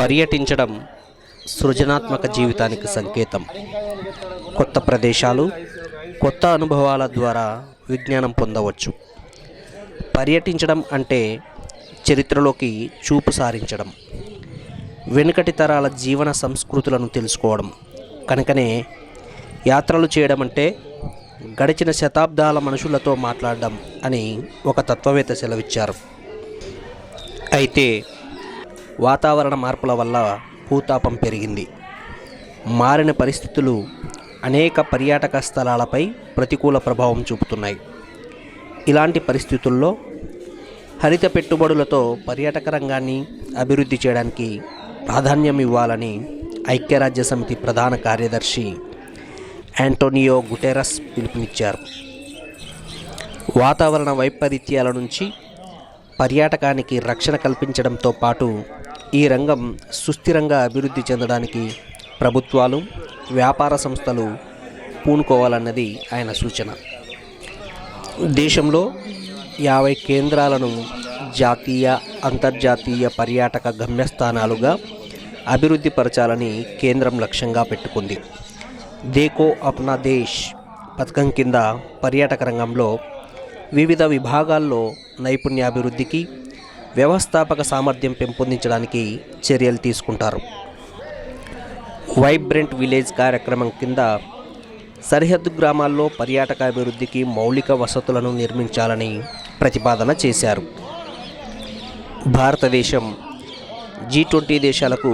పర్యటించడం సృజనాత్మక జీవితానికి సంకేతం. కొత్త ప్రదేశాలు కొత్త అనుభవాల ద్వారా విజ్ఞానం పొందవచ్చు. పర్యటించడం అంటే చరిత్రలోకి చూపు సారించడం. వెనుకటి తరాల జీవన సంస్కృతులను తెలుసుకోవడం. కనుకనే యాత్రలు చేయడం అంటే గడిచిన శతాబ్దాల మనుషులతో మాట్లాడడం అని ఒక తత్వవేత్త సెలవిచ్చారు. అయితే వాతావరణ మార్పుల వల్ల భూతాపం పెరిగింది. మారిన పరిస్థితులు అనేక పర్యాటక స్థలాలపై ప్రతికూల ప్రభావం చూపుతున్నాయి. ఇలాంటి పరిస్థితుల్లో హరిత పెట్టుబడులతో పర్యాటక రంగాన్ని అభివృద్ధి చేయడానికి ప్రాధాన్యం ఇవ్వాలని ఐక్యరాజ్య సమితి ప్రధాన కార్యదర్శి యాంటోనియో గుటెరస్ పిలుపునిచ్చారు. వాతావరణ వైపరీత్యాల నుంచి పర్యాటకానికి రక్షణ కల్పించడంతో పాటు ఈ రంగం సుస్థిరంగా అభివృద్ధి చెందడానికి ప్రభుత్వాలు వ్యాపార సంస్థలు పూనుకోవాలన్నది ఆయన సూచన. దేశంలో యాభై కేంద్రాలను జాతీయ అంతర్జాతీయ పర్యాటక గమ్యస్థానాలుగా అభివృద్ధి పరచాలని కేంద్రం లక్ష్యంగా పెట్టుకుంది. దేకో అప్నా దేశ్ పథకం కింద పర్యాటక రంగంలో వివిధ విభాగాల్లో నైపుణ్యాభివృద్ధికి వ్యవస్థాపక సామర్థ్యం పెంపొందించడానికి చర్యలు తీసుకుంటారు. వైబ్రెంట్ విలేజ్ కార్యక్రమం కింద సరిహద్దు గ్రామాల్లో పర్యాటక అభివృద్ధికి మౌలిక వసతులను నిర్మించాలని ప్రతిపాదన చేశారు. భారతదేశం జీ ట్వంటీ దేశాలకు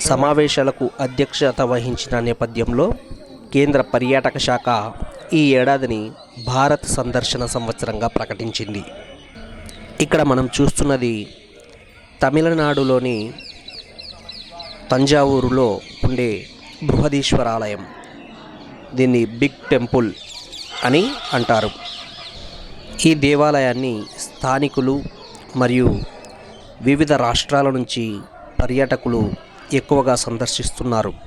సమావేశాలకు అధ్యక్షత వహించిన నేపథ్యంలో కేంద్ర పర్యాటక శాఖ ఈ ఏడాదిని భారత్ సందర్శన సంవత్సరంగా ప్రకటించింది. ఇక్కడ మనం చూస్తున్నది తమిళనాడులోని తంజావూరులో ఉండే బృహదీశ్వర ఆలయం దీన్ని బిగ్ టెంపుల్ అని అంటారు. ఈ దేవాలయాన్ని స్థానికులు మరియు వివిధ రాష్ట్రాల నుంచి పర్యాటకులు ఎక్కువగా సందర్శిస్తున్నారు.